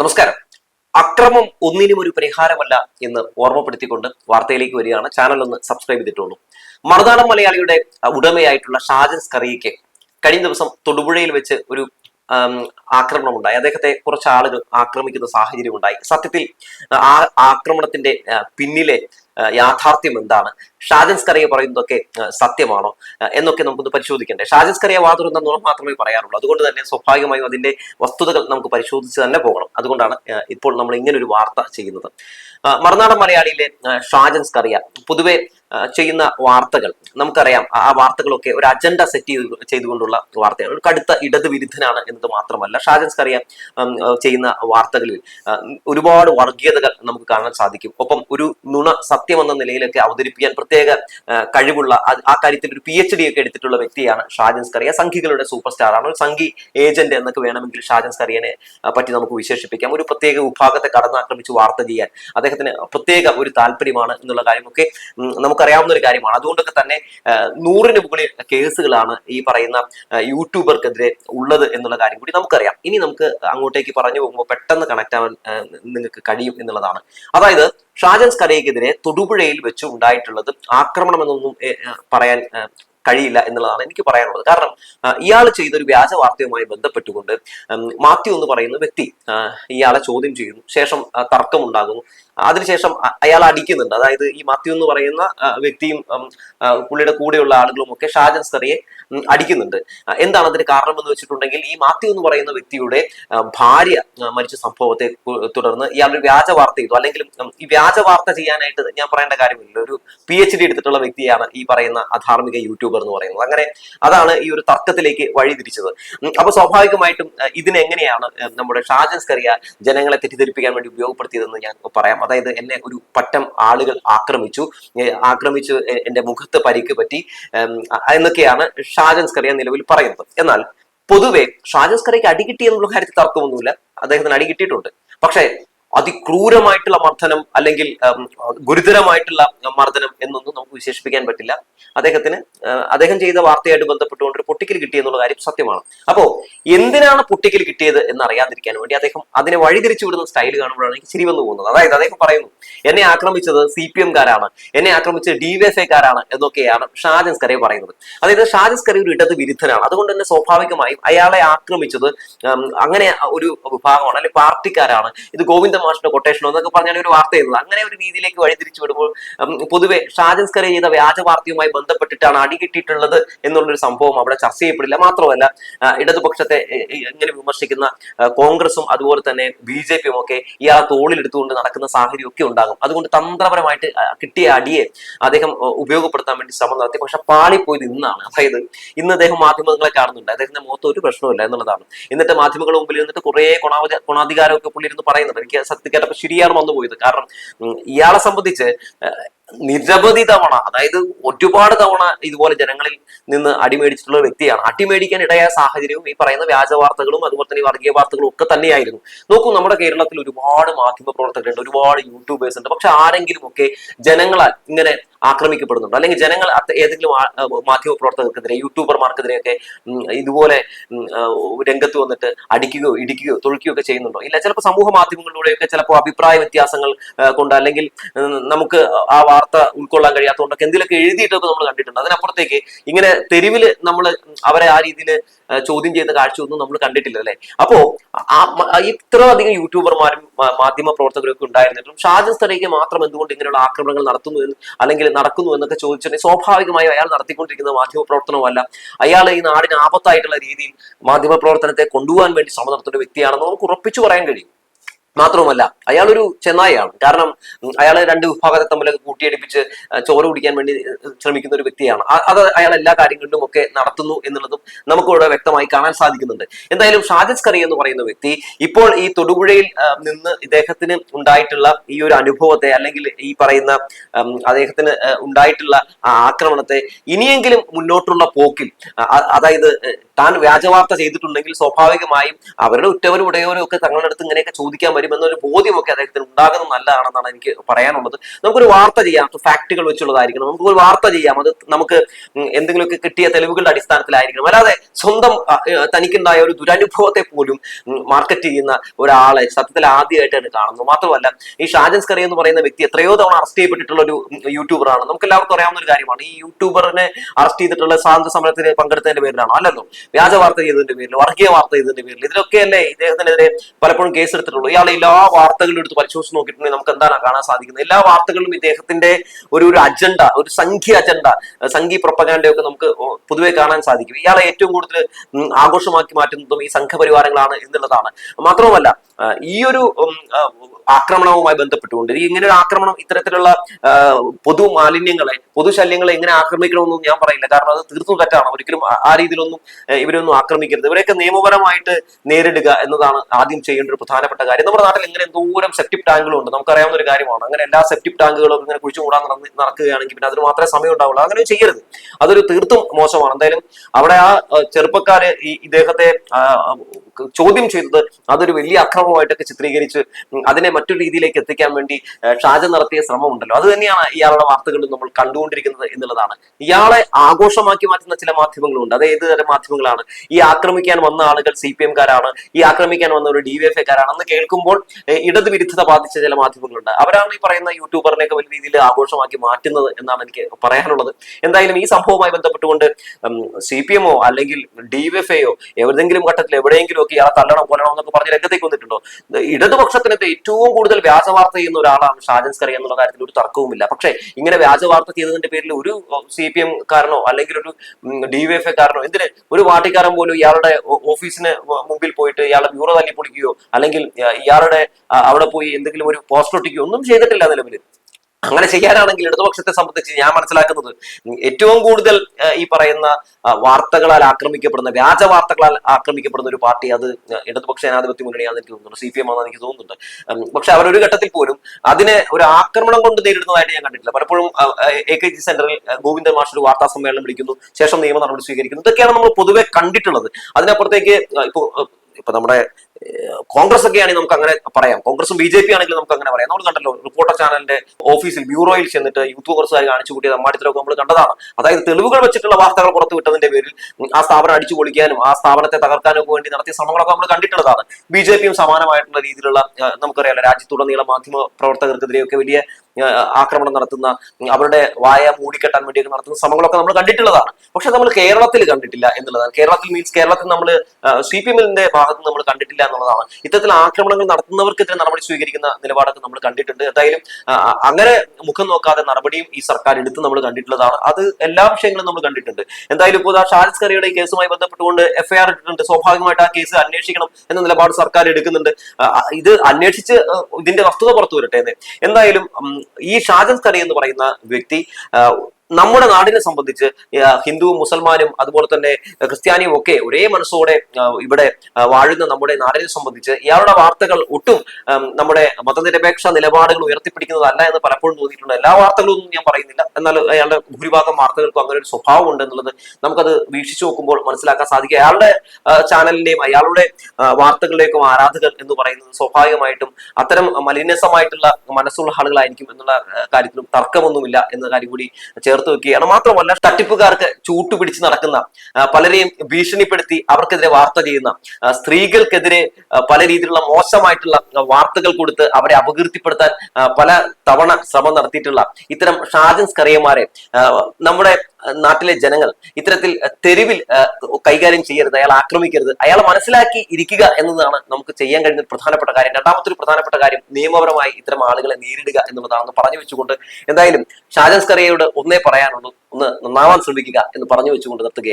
നമസ്കാരം. അക്രമം ഒന്നിനും ഒരു പരിഹാരമല്ല എന്ന് ഓർമ്മപ്പെടുത്തിക്കൊണ്ട് വാർത്തയിലേക്ക് വരികയാണ്. ചാനൽ ഒന്ന് സബ്സ്ക്രൈബ് ചെയ്തിട്ടുള്ളൂ. മറുനാടൻ മലയാളിയുടെ ഉടമയായിട്ടുള്ള ഷാജൻ സ്കറിയയ്ക്ക് കഴിഞ്ഞ ദിവസം തൊടുപുഴയിൽ വെച്ച് ഒരു ആം, ആക്രമണം ഉണ്ടായി അദ്ദേഹത്തെ കുറച്ച് ആളുകൾ ആക്രമിക്കുന്ന സാഹചര്യം ഉണ്ടായി സത്യത്തിൽ ആ ആക്രമണത്തിന്റെ പിന്നിലെ യാഥാർത്ഥ്യം എന്താണ്? ഷാജൻസ് കറിയ പറയുന്നതൊക്കെ സത്യമാണോ? എന്നൊക്കെ നമുക്കൊന്ന് പരിശോധിക്കണ്ടേ? ഷാജൻസ് കറിയ വാതുറന്ന മാത്രമേ പറയാറുള്ളൂ. അതുകൊണ്ട് തന്നെ സ്വാഭാവികമായും അതിന്റെ വസ്തുതകൾ നമുക്ക് പരിശോധിച്ച് തന്നെ പോകണം. അതുകൊണ്ടാണ് ഇപ്പോൾ നമ്മൾ ഇങ്ങനെ ഒരു വാർത്ത ചെയ്യുന്നത്. മറുനാടൻ മലയാളിയിലെ ഷാജൻസ് കറിയ പൊതുവെ ചെയ്യുന്ന വാർത്തകൾ. നമുക്കറിയാം ആ വാർത്തകളൊക്കെ ഒരു അജണ്ട സെറ്റ് ചെയ്ത് ചെയ്തുകൊണ്ടുള്ള വാർത്തയാണ്. ഒരു കടുത്ത ഇടത് വിരുദ്ധനാണ് എന്നത് മാത്രമല്ല ഷാജൻസ് സ്കറിയ ചെയ്യുന്ന വാർത്തകളിൽ ഒരുപാട് വർഗീയതകൾ നമുക്ക് കാണാൻ സാധിക്കും. ഒപ്പം ഒരു നുണ സത്യം എന്ന നിലയിലൊക്കെ അവതരിപ്പിക്കാൻ പ്രത്യേക കഴിവുള്ള ആ കാര്യത്തിൽ ഒരു പി എച്ച് ഡി ഒക്കെ എടുത്തിട്ടുള്ള വ്യക്തിയാണ് ഷാജൻസ് കറിയ സംഘികളുടെ സൂപ്പർ സ്റ്റാർ ആണ്. ഒരു സംഘി ഏജന്റ് എന്നൊക്കെ വേണമെങ്കിൽ ഷാജൻസ് കറിയനെ പറ്റി നമുക്ക് വിശേഷിപ്പിക്കാം. ഒരു പ്രത്യേക വിഭാഗത്തെ കടന്നാക്രമിച്ച് വാർത്ത ചെയ്യാൻ അദ്ദേഹത്തിന് പ്രത്യേക ഒരു താല്പര്യമാണ് എന്നുള്ള കാര്യമൊക്കെ ഉം, നമുക്കറിയാവുന്ന ഒരു കാര്യമാണ്. അതുകൊണ്ടൊക്കെ തന്നെ നൂറിന് മുകളിൽ കേസുകളാണ് ഈ പറയുന്ന യൂട്യൂബർക്കെതിരെ ഉള്ളത് എന്നുള്ള കാര്യം കൂടി നമുക്കറിയാം. ഇനി നമുക്ക് അങ്ങോട്ടേക്ക് പറഞ്ഞു പോകുമ്പോൾ പെട്ടെന്ന് കണക്ട് ആവാൻ നിങ്ങൾക്ക് കഴിയും എന്നുള്ളതാണ്. അതായത് ഷാജൻസ് സ്കറിയക്കെതിരെ തൊടുപുഴയിൽ വെച്ച് ഉണ്ടായിട്ടുള്ളത് ആക്രമണം എന്നൊന്നും പറയാൻ കഴിയില്ല എന്നുള്ളതാണ് എനിക്ക് പറയാനുള്ളത്. കാരണം ഇയാൾ ചെയ്തൊരു വ്യാജ വാർത്തയുമായി ബന്ധപ്പെട്ടുകൊണ്ട് മാത്യു എന്ന് പറയുന്ന വ്യക്തി ഇയാളെ ചോദ്യം ചെയ്യുന്നു. ശേഷം തർക്കമുണ്ടാകുന്നു. അതിനുശേഷം അയാൾ അടിക്കുന്നുണ്ട്. അതായത് ഈ മാത്യു എന്ന് പറയുന്ന വ്യക്തിയും പുള്ളിയുടെ കൂടെയുള്ള ആളുകളും ഒക്കെ ഷാജൻ സ്കറിയെ അടിക്കുന്നുണ്ട്. എന്താണ് അതിന് കാരണം എന്ന് വെച്ചിട്ടുണ്ടെങ്കിൽ ഈ മാത്യു എന്ന് പറയുന്ന വ്യക്തിയുടെ ഭാര്യ മരിച്ച സംഭവത്തെ തുടർന്ന് ഇയാളൊരു വ്യാജ വാർത്ത ചെയ്തു. അല്ലെങ്കിൽ ഈ വ്യാജ വാർത്ത ചെയ്യാനായിട്ട് ഞാൻ പറയേണ്ട കാര്യമില്ല. ഒരു പി എച്ച് ഡി എടുത്തിട്ടുള്ള വ്യക്തിയാണ് ഈ പറയുന്ന അധാർമിക യൂട്യൂബർ എന്ന് പറയുന്നത്. അങ്ങനെ അതാണ് ഈ ഒരു തർക്കത്തിലേക്ക് വഴിതിരിച്ചത്. അപ്പൊ സ്വാഭാവികമായിട്ടും ഇതിനെങ്ങനെയാണ് നമ്മുടെ ഷാജൻ സ്കറിയ ജനങ്ങളെ തെറ്റിദ്ധരിപ്പിക്കാൻ വേണ്ടി ഉപയോഗപ്പെടുത്തിയതെന്ന് ഞാൻ പറയാം അതായത് എന്നെ ഒരു പട്ടം ആളുകൾ ആക്രമിച്ചു. ആക്രമിച്ചു എന്റെ മുഖത്ത് പരിക്ക് പറ്റി. എന്നൊക്കെയാണ് ഷാജൻ സ്കറിയ നിലവിൽ പറയുന്നത്. എന്നാൽ പൊതുവെ ഷാജൻ സ്കറിയക്ക് അടി കിട്ടി എന്നുള്ള കാര്യത്തിൽ തർക്കമൊന്നുമില്ല. അദ്ദേഹത്തിന് അടികിട്ടിയിട്ടുണ്ട് പക്ഷേ അതിക്രൂരമായിട്ടുള്ള മർദ്ദനം അല്ലെങ്കിൽ ഗുരുതരമായിട്ടുള്ള മർദ്ദനം എന്നൊന്നും നമുക്ക് വിശേഷിപ്പിക്കാൻ പറ്റില്ല. അദ്ദേഹത്തിന് അദ്ദേഹം ചെയ്ത വാർത്തയായിട്ട് ബന്ധപ്പെട്ടുകൊണ്ട് ഒരു പൊട്ടിക്കൽ കിട്ടി എന്നുള്ള കാര്യം സത്യമാണ്. അപ്പോ എന്തിനാണ് പൊട്ടിക്കൽ കിട്ടിയത് എന്ന് അറിയാതിരിക്കാൻ വേണ്ടി അദ്ദേഹം അതിനെ വഴിതിരിച്ചു വിടുന്ന സ്റ്റൈൽ കാണുമ്പോഴാണ് എനിക്ക് ശരി വന്നു പോകുന്നത്. അതായത് അദ്ദേഹം പറയുന്നു എന്നെ ആക്രമിച്ചത് സി പി എംകാരാണ് എന്നെ ആക്രമിച്ചത് ഡി വി എഫ് ഐക്കാരാണ് എന്നൊക്കെയാണ് ഷാജൻസ് സ്കറിയ പറയുന്നത്. അതായത് ഷാജൻസ് കറി ഒരു ഇടത് വിരുദ്ധനാണ്. അതുകൊണ്ട് തന്നെ സ്വാഭാവികമായും അയാളെ ആക്രമിച്ചത് അങ്ങനെ ഒരു വിഭാഗമാണ് അല്ലെങ്കിൽ പാർട്ടിക്കാരാണ്. ഇത് ഗോവിന്ദ മാഷിന്റെ കൊട്ടേഷനോ എന്നൊക്കെ പറഞ്ഞാൽ ഒരു വാർത്ത ചെയ്യുന്നത് അങ്ങനെ ഒരു രീതിയിലേക്ക് വഴിതിരിച്ചു വിടുമ്പോൾ പൊതുവെ ഷാജൻസ്കറി ചെയ്ത വ്യാജ വാർത്തയുമായി ബന്ധപ്പെട്ടിട്ടാണ് അടി കിട്ടിയിട്ടുള്ളത് എന്നുള്ളൊരു സംഭവം അവിടെ ചർച്ച ചെയ്യപ്പെടില്ല. മാത്രമല്ല ഇടതുപക്ഷത്തെ എങ്ങനെ വിമർശിക്കുന്ന കോൺഗ്രസും അതുപോലെ തന്നെ ബി ജെ പിയും ഒക്കെ ഇയാൾ തോളിലെടുത്തുകൊണ്ട് നടക്കുന്ന സാഹചര്യം ഒക്കെ ഉണ്ടാകും. അതുകൊണ്ട് തന്ത്രപരമായിട്ട് കിട്ടിയ അടിയെ അദ്ദേഹം ഉപയോഗപ്പെടുത്താൻ വേണ്ടി ശ്രമം നടത്തി. പക്ഷെ പാളിപ്പോയത് ഇന്നാണ്. അതായത് ഇന്ന് അദ്ദേഹം മാധ്യമങ്ങളെ കാണുന്നുണ്ട്. അദ്ദേഹത്തിന്റെ മുഖത്ത് ഒരു പ്രശ്നമില്ല എന്നുള്ളതാണ്. എന്നിട്ട് മാധ്യമങ്ങളുടെ മുമ്പിൽ നിന്നിട്ട് കുറെ ഗുണാധികാരമൊക്കെ പുള്ളി ഇരുന്ന് പറയുന്നുണ്ട്. എനിക്ക് സത്യം കേട്ടപ്പോൾ ശരിയാണ് വന്നു പോയത്. കാരണം ഇയാളെ സംബന്ധിച്ച് നിരവധി തവണ അതായത് ഒരുപാട് തവണ ഇതുപോലെ ജനങ്ങളിൽ നിന്ന് അടിമേടിച്ചിട്ടുള്ള വ്യക്തിയാണ്. അടിമേടിക്കാൻ ഇടയായ സാഹചര്യവും ഈ പറയുന്ന വ്യാജ വാർത്തകളും അതുപോലെ തന്നെ വർഗീയ വാർത്തകളും ഒക്കെ തന്നെയായിരുന്നു. നോക്കൂ നമ്മുടെ കേരളത്തിൽ ഒരുപാട് മാധ്യമ പ്രവർത്തകരുണ്ട് ഒരുപാട് യൂട്യൂബേഴ്സ് ഉണ്ട്. പക്ഷെ ആരെങ്കിലും ഒക്കെ ജനങ്ങളാൽ ഇങ്ങനെ ആക്രമിക്കപ്പെടുന്നുണ്ട്. അല്ലെങ്കിൽ ജനങ്ങൾ ഏതെങ്കിലും മാധ്യമ പ്രവർത്തകർക്കെതിരെ യൂട്യൂബർമാർക്കെതിരെയൊക്കെ ഇതുപോലെ രംഗത്ത് വന്നിട്ട് അടിക്കുകയോ ഇടിക്കുകയോ തൊഴിക്കുകയോ ഒക്കെ ചെയ്യുന്നുണ്ടോ? ഇല്ല ചിലപ്പോൾ സമൂഹ മാധ്യമങ്ങളിലൂടെയൊക്കെ ചിലപ്പോൾ അഭിപ്രായ വ്യത്യാസങ്ങൾ കൊണ്ട് അല്ലെങ്കിൽ നമുക്ക് ആ വാർത്ത ഉൾക്കൊള്ളാൻ കഴിയാത്തതുകൊണ്ടൊക്കെ എന്തിലൊക്കെ എഴുതിയിട്ടൊക്കെ നമ്മൾ കണ്ടിട്ടുണ്ട്. അതിനപ്പുറത്തേക്ക് ഇങ്ങനെ തെരുവിൽ നമ്മൾ അവരെ ആ രീതിയിൽ ചോദ്യം ചെയ്ത കാഴ്ചയൊന്നും നമ്മൾ കണ്ടിട്ടില്ല അല്ലെ? അപ്പോ ഇത്ര അധികം യൂട്യൂബർമാരും മാധ്യമ പ്രവർത്തകരും ഒക്കെ ഉണ്ടായിരുന്നിട്ടും ഷാജൻ സ്ഥലയ്ക്ക് മാത്രം എന്തുകൊണ്ട് ഇങ്ങനെയുള്ള ആക്രമണങ്ങൾ നടത്തുന്നു അല്ലെങ്കിൽ നടക്കുന്നു എന്നൊക്കെ ചോദിച്ചിട്ടുണ്ടെങ്കിൽ സ്വാഭാവികമായും അയാൾ നടത്തിക്കൊണ്ടിരിക്കുന്ന മാധ്യമ പ്രവർത്തനമല്ല അയാൾ ഈ നാടിന് ആപത്തായിട്ടുള്ള രീതിയിൽ മാധ്യമ പ്രവർത്തനത്തെ കൊണ്ടുപോകാൻ വേണ്ടി ശ്രമം നടത്തുന്ന വ്യക്തിയാണെന്ന് നമുക്ക് ഉറപ്പിച്ചു പറയാൻ കഴിയും. മാത്രവുമല്ല അയാളൊരു ചെന്നായയാണ്. കാരണം അയാൾ രണ്ട് വിഭാഗത്തെ തമ്മിൽ കൂട്ടിയടിപ്പിച്ച് ചോറ് കുടിക്കാൻ വേണ്ടി ശ്രമിക്കുന്ന ഒരു വ്യക്തിയാണ്. അത് അയാൾ എല്ലാ കാര്യങ്ങളിലും ഒക്കെ നടത്തുന്നു എന്നുള്ളതും നമുക്ക് ഇവിടെ വ്യക്തമായി കാണാൻ സാധിക്കുന്നുണ്ട്. എന്തായാലും ഷാജസ് കറി എന്ന് പറയുന്ന വ്യക്തി ഇപ്പോൾ ഈ തൊടുപുഴയിൽ നിന്ന് ഇദ്ദേഹത്തിന് ഉണ്ടായിട്ടുള്ള ഈ ഒരു അനുഭവത്തെ അല്ലെങ്കിൽ ഈ പറയുന്ന അദ്ദേഹത്തിന് ഉണ്ടായിട്ടുള്ള ആക്രമണത്തെ ഇനിയെങ്കിലും മുന്നോട്ടുള്ള പോക്കിൽ അതായത് താൻ വ്യാജവാർത്ത ചെയ്തിട്ടുണ്ടെങ്കിൽ സ്വാഭാവികമായും അവരുടെ ഉറ്റവരും ഉടയവരും ഒക്കെ തങ്ങളുടെ അടുത്ത് ഇങ്ങനെയൊക്കെ ചോദിക്കാൻ വരുമെന്നൊരു ബോധ്യമൊക്കെ അദ്ദേഹത്തിന് ഉണ്ടാകുന്നത് നല്ലതാണെന്നാണ് എനിക്ക് പറയാനുള്ളത്. നമുക്കൊരു വാർത്ത ചെയ്യാം. ഫാക്ടുകൾ വെച്ചുള്ളതായിരിക്കണം. നമുക്ക് ഒരു വാർത്ത ചെയ്യാം. അത് നമുക്ക് എന്തെങ്കിലുമൊക്കെ കിട്ടിയ തെളിവുകളുടെ അടിസ്ഥാനത്തിലായിരിക്കണം. അല്ലാതെ സ്വന്തം തനിക്കുണ്ടായ ഒരു ദുരനുഭവത്തെ പോലും മാർക്കറ്റ് ചെയ്യുന്ന ഒരാളെ സത്യത്തിൽ ആദ്യമായിട്ടാണ് കാണുന്നത്. മാത്രമല്ല ഈ ഷാജൻസ് സ്കറി എന്ന് പറയുന്ന വ്യക്തി എത്രയോ തവണ അറസ്റ്റ് ചെയ്യപ്പെട്ടിട്ടുള്ള ഒരു യൂട്യൂബറാണ്. നമുക്ക് എല്ലാവർക്കും അറിയാവുന്ന ഒരു കാര്യമാണ്. ഈ യൂട്യൂബറിനെ അറസ്റ്റ് ചെയ്തിട്ടുള്ള സ്വാതന്ത്ര്യ സമരത്തിൽ പങ്കെടുത്തതിന്റെ പേരിലാണോ? അല്ലല്ലോ. വ്യാജ വാർത്ത ചെയ്തതിന്റെ പേരിൽ വർഗീയ വാർത്ത ചെയ്തതിന്റെ പേരിൽ. ഇതിലൊക്കെയല്ലേ ഇദ്ദേഹത്തിനെതിരെ പലപ്പോഴും കേസ് എടുത്തിട്ടുള്ളൂ ഇയാളെ എല്ലാ വാർത്തകളും എടുത്ത് പരിശോധിച്ച് നോക്കിയിട്ടുണ്ടെങ്കിൽ നമുക്ക് എന്താണ് കാണാൻ സാധിക്കുന്നത്? എല്ലാ വാർത്തകളിലും ഇദ്ദേഹത്തിന്റെ ഒരു ഒരു അജണ്ട ഒരു സംഖ്യ അജണ്ട സംഘി പ്രൊപ്പഗാൻഡയൊക്കെ നമുക്ക് പൊതുവെ കാണാൻ സാധിക്കും. ഇയാളെ ഏറ്റവും കൂടുതൽ ആഘോഷമാക്കി മാറ്റുന്നതും ഈ സംഘപരിവാരങ്ങളാണ് എന്നുള്ളതാണ്. മാത്രവുമല്ല ഈ ഒരു ആക്രമണവുമായി ബന്ധപ്പെട്ടുകൊണ്ട്. ഇങ്ങനെ ഒരു ആക്രമണം ഇത്തരത്തിലുള്ള പൊതു മാലിന്യങ്ങളെ പൊതുശല്യങ്ങളെ എങ്ങനെ ആക്രമിക്കണമെന്നും ഞാൻ പറയില്ല. കാരണം അത് തീർത്തും തെറ്റാണ്. ഒരിക്കലും ആ- രീതിയിലൊന്നും ഇവരൊന്നും ആക്രമിക്കരുത്. ഇവരെയൊക്കെ നിയമപരമായിട്ട് നേരിടുക എന്നതാണ് ആദ്യം ചെയ്യേണ്ട ഒരു പ്രധാനപ്പെട്ട കാര്യം. നമ്മുടെ നാട്ടിൽ ഇങ്ങനെ എന്തോരം സെപ്റ്റിക് ടാങ്കുകളും ഉണ്ട് നമുക്കറിയാവുന്ന ഒരു കാര്യമാണ്. അങ്ങനെ എല്ലാ സെപ്റ്റിക് ടാങ്കുകളും ഇങ്ങനെ കുഴിച്ചു കൂടാൻ നടക്കുകയാണെങ്കിൽ പിന്നെ അതിന് മാത്രമേ സമയം ഉണ്ടാവുള്ളൂ. അങ്ങനെ ചെയ്യരുത്. അതൊരു തീർത്തും മോശമാണ്. എന്തായാലും അവിടെ ആ ചെറുപ്പക്കാര് ഈ ഇദ്ദേഹത്തെ ചോദ്യം ചെയ്തത് അതൊരു വലിയ അക്രമമായിട്ടൊക്കെ ചിത്രീകരിച്ച് അതിനെ മറ്റൊരു രീതിയിലേക്ക് എത്തിക്കാൻ വേണ്ടി ഷാജ നടത്തിയ ശ്രമം ഉണ്ടല്ലോ അത് തന്നെയാണ് ഇയാളുടെ വാർത്തകളിൽ നമ്മൾ കണ്ടുകൊണ്ടിരിക്കുന്നത് എന്നുള്ളതാണ്. ഇയാളെ ആഘോഷമാക്കി മാറ്റുന്ന ചില മാധ്യമങ്ങളുണ്ട്. അത് ഏത് തരം മാധ്യമങ്ങളാണ്? ഈ ആക്രമിക്കാൻ വന്ന ആളുകൾ സി പി എംകാരാണ് ഈ ആക്രമിക്കാൻ വന്ന ഒരു ഡി വി എഫ് എന്ന് കേൾക്കുമ്പോൾ ഇടതുവിരുദ്ധത ഇടത് വിരുദ്ധത ബാധിച്ച ചില മാധ്യമങ്ങളുണ്ട്. അവരാണ് ഈ പറയുന്ന യൂട്യൂബറിനെയൊക്കെ വലിയ രീതിയിൽ ആഘോഷമാക്കി മാറ്റുന്നത് എന്നാണ് എനിക്ക് പറയാനുള്ളത്. എന്തായാലും ഈ സംഭവവുമായി ബന്ധപ്പെട്ടുകൊണ്ട് സി പി എമ്മോ അല്ലെങ്കിൽ ഡി വി എഫ് എയോ ഏതെങ്കിലും ഘട്ടത്തിൽ എവിടെയെങ്കിലും ഒക്കെ ഇയാളെ തല്ലണം കൊല്ലണം എന്നൊക്കെ പറഞ്ഞ് രംഗത്തേക്ക് വന്നിട്ടുണ്ടോ? ഇടതുപക്ഷത്തിനകത്ത് ഏറ്റവും കൂടുതൽ വ്യാജവാർത്ത ചെയ്യുന്ന ഒരാളാണ് ഷാജൻ സ്കറി എന്നുള്ള കാര്യത്തിൽ ഒരു തർക്കവുമില്ല. പക്ഷേ ഇങ്ങനെ വ്യാജവാർത്ത ചെയ്തതിന്റെ പേരിൽ ഒരു സി പി എം കാരനോ അല്ലെങ്കിൽ ഒരു ഡി വി എഫ് കാരനോ എന്തിന് ഒരു പാർട്ടിക്കാരൻ പോലും ഇയാളുടെ ഓഫീസിന് മുമ്പിൽ പോയിട്ട് ഇയാളെ ബ്യൂറോ തല്ലി പൊളിക്കുകയോ അല്ലെങ്കിൽ ഇയാളുടെ അവിടെ പോയി എന്തെങ്കിലും ഒരു പോസ്റ്റ് ഒട്ടിക്കുകയോ ഒന്നും ചെയ്തിട്ടില്ല നിലവിൽ. അങ്ങനെ ചെയ്യാനാണെങ്കിൽ ഇടതുപക്ഷത്തെ സംബന്ധിച്ച് ഞാൻ മനസ്സിലാക്കുന്നത് ഏറ്റവും കൂടുതൽ ഈ പറയുന്ന വാർത്തകളാൽ ആക്രമിക്കപ്പെടുന്ന വ്യാജ വാർത്തകളാൽ ആക്രമിക്കപ്പെടുന്ന ഒരു പാർട്ടി അത് ഇടതുപക്ഷ ജനാധിപത്യ മുന്നണിയാണെന്ന് എനിക്ക് തോന്നുന്നു സി പി എം ആണെന്ന് എനിക്ക് തോന്നുന്നുണ്ട്. പക്ഷെ അവരൊരു ഘട്ടത്തിൽ പോലും അതിനെ ഒരു ആക്രമണം കൊണ്ട് നേരിടുന്നതായിട്ട് ഞാൻ കണ്ടിട്ടില്ല. പലപ്പോഴും എ കെ ജി സെന്ററിൽ ഗോവിന്ദൻ മാഷ് ഒരു വാർത്താ സമ്മേളനം വിളിക്കുന്നു ശേഷം നിയമ നടപടി സ്വീകരിക്കുന്നു. ഇതൊക്കെയാണ് നമ്മൾ പൊതുവെ കണ്ടിട്ടുള്ളത്. അതിനപ്പുറത്തേക്ക് ആ, ഇപ്പോ നമ്മുടെ കോൺഗ്രസ് ഒക്കെ ആണെങ്കിൽ നമുക്ക് അങ്ങനെ പറയാം. കോൺഗ്രസും ബി ജെ പി ആണെങ്കിലും നമുക്ക് അങ്ങനെ പറയാം. നമ്മൾ കണ്ടല്ലോ റിപ്പോർട്ടർ ചാനലിന്റെ ഓഫീസിൽ ബ്യൂറോയിൽ ചെന്നിട്ട് യൂത്ത് കോൺഗ്രസ്സുകാർ കാണിച്ചു കൂട്ടിയത് അമ്മാടിത്തരമൊക്കെ നമ്മൾ കണ്ടതാണ്. അതായത് തെളിവുകൾ വെച്ചിട്ടുള്ള വാർത്തകൾ പുറത്തു വിട്ടതിന്റെ പേരിൽ ആ സ്ഥാപനം അടിച്ചു പൊളിക്കാനും ആ സ്ഥാപനത്തെ തകർക്കാനും ഒക്കെ വേണ്ടി നടത്തിയ ശ്രമങ്ങളൊക്കെ നമ്മൾ കണ്ടിട്ടുള്ളതാണ്. ബി ജെ പിയും സമാനമായിട്ടുള്ള രീതിയിലുള്ള നമുക്കറിയാലോ രാജ്യത്തുടനീളം മാധ്യമ പ്രവർത്തകർക്കെതിരെയൊക്കെ വലിയ ആക്രമണം നടത്തുന്ന അവരുടെ വായ മൂടിക്കെട്ടാൻ വേണ്ടിയൊക്കെ നടത്തുന്ന ശ്രമങ്ങളൊക്കെ നമ്മൾ കണ്ടിട്ടുള്ളതാണ്. പക്ഷെ നമ്മൾ കേരളത്തിൽ കണ്ടിട്ടില്ല എന്നുള്ളതാണ്. കേരളത്തിൽ മീൻസ് കേരളത്തിൽ നമ്മൾ സി പി എമ്മിന്റെ ഭാഗത്ത് നമ്മൾ കണ്ടിട്ടില്ല എന്നുള്ളതാണ്. ഇത്തരത്തിൽ ആക്രമണങ്ങൾ നടത്തുന്നവർക്കെതിരെ നടപടി സ്വീകരിക്കുന്ന നിലപാടൊക്കെ നമ്മൾ കണ്ടിട്ടുണ്ട്. എന്തായാലും അങ്ങനെ മുഖം നോക്കാതെ നടപടിയും ഈ സർക്കാർ എടുത്ത് നമ്മൾ കണ്ടിട്ടുള്ളതാണ്. അത് എല്ലാ വിഷയങ്ങളും നമ്മൾ കണ്ടിട്ടുണ്ട്. എന്തായാലും ഇപ്പോൾ ഷാരിസ് കറിയുടെ ഈ കേസുമായി ബന്ധപ്പെട്ടുകൊണ്ട് എഫ്ഐആർ ഇട്ടിട്ടുണ്ട്. സ്വാഭാവികമായിട്ട് ആ കേസ് അന്വേഷിക്കണം എന്ന നിലപാട് സർക്കാർ എടുക്കുന്നുണ്ട്. ഇത് അന്വേഷിച്ച് ഇതിന്റെ വസ്തുത പുറത്തു വരട്ടെ എന്ന്. എന്തായാലും ഈ ഷാജൻ കറി എന്ന് പറയുന്ന വ്യക്തി നമ്മുടെ നാടിനെ സംബന്ധിച്ച് ഹിന്ദുവും മുസൽമാനും അതുപോലെ തന്നെ ക്രിസ്ത്യാനിയും ഒക്കെ ഒരേ മനസ്സോടെ ഇവിടെ വാഴുന്ന നമ്മുടെ നാടിനെ സംബന്ധിച്ച് ഇയാളുടെ വാർത്തകൾ ഒട്ടും നമ്മുടെ മതനിരപേക്ഷ നിലപാടുകൾ ഉയർത്തിപ്പിടിക്കുന്നതല്ല എന്ന് പലപ്പോഴും തോന്നിയിട്ടുണ്ട്. എല്ലാ വാർത്തകളൊന്നും ഞാൻ പറയുന്നില്ല. എന്നാൽ അയാളുടെ ഭൂരിഭാഗം വാർത്തകൾക്കും അങ്ങനെ ഒരു സ്വഭാവം ഉണ്ട് എന്നുള്ളത് നമുക്കത് വീക്ഷിച്ചു നോക്കുമ്പോൾ മനസ്സിലാക്കാൻ സാധിക്കും. അയാളുടെ ചാനലിന്റെയും അയാളുടെ വാർത്തകളുടെയൊക്കെ ആരാധകർ എന്ന് പറയുന്നത് സ്വാഭാവികമായിട്ടും അത്തരം മലിനസമായിട്ടുള്ള മനസ്സുള്ള ആളുകളായിരിക്കും എന്നുള്ള കാര്യത്തിലും തർക്കമൊന്നുമില്ല എന്ന കാര്യം കൂടി ചേർത്ത് വെക്കുകയാണ്. മാത്രമല്ല തട്ടിപ്പുകാർക്ക് ചൂട്ടുപിടിച്ച് നടക്കുന്ന പലരെയും ഭീഷണിപ്പെടുത്തി അവർക്കെതിരെ വാർത്ത ചെയ്യുന്ന സ്ത്രീകൾക്കെതിരെ പല രീതിയിലുള്ള മോശമായിട്ടുള്ള വാർത്തകൾ കൊടുത്ത് അവരെ അപകീർത്തിപ്പെടുത്താൻ പല തവണ ശ്രമം നടത്തിയിട്ടുള്ള ഇത്തരം ഷാജൻസ് കറിയന്മാരെ നമ്മുടെ നാട്ടിലെ ജനങ്ങൾ ഇത്തരത്തിൽ തെരുവിൽ കൈകാര്യം ചെയ്യരുത് അയാൾ ആക്രമിക്കരുത് അയാൾ മനസ്സിലാക്കി ഇരിക്കുക എന്നതാണ് നമുക്ക് ചെയ്യാൻ കഴിയുന്ന പ്രധാനപ്പെട്ട കാര്യം. രണ്ടാമത്തെ ഒരു പ്രധാനപ്പെട്ട കാര്യം നിയമപരമായി ഇത്തരം ആളുകളെ നേരിടുക എന്നുള്ളതാണെന്ന് പറഞ്ഞു വെച്ചുകൊണ്ട് എന്തായാലും ഷാജൻസ് സ്കറിയയോട് ഒന്നേ പറയാനുള്ളൂ. ഒന്ന് നന്നാവാൻ ശ്രമിക്കുക എന്ന് പറഞ്ഞു വെച്ചുകൊണ്ട് നിർത്തുകയാണ്.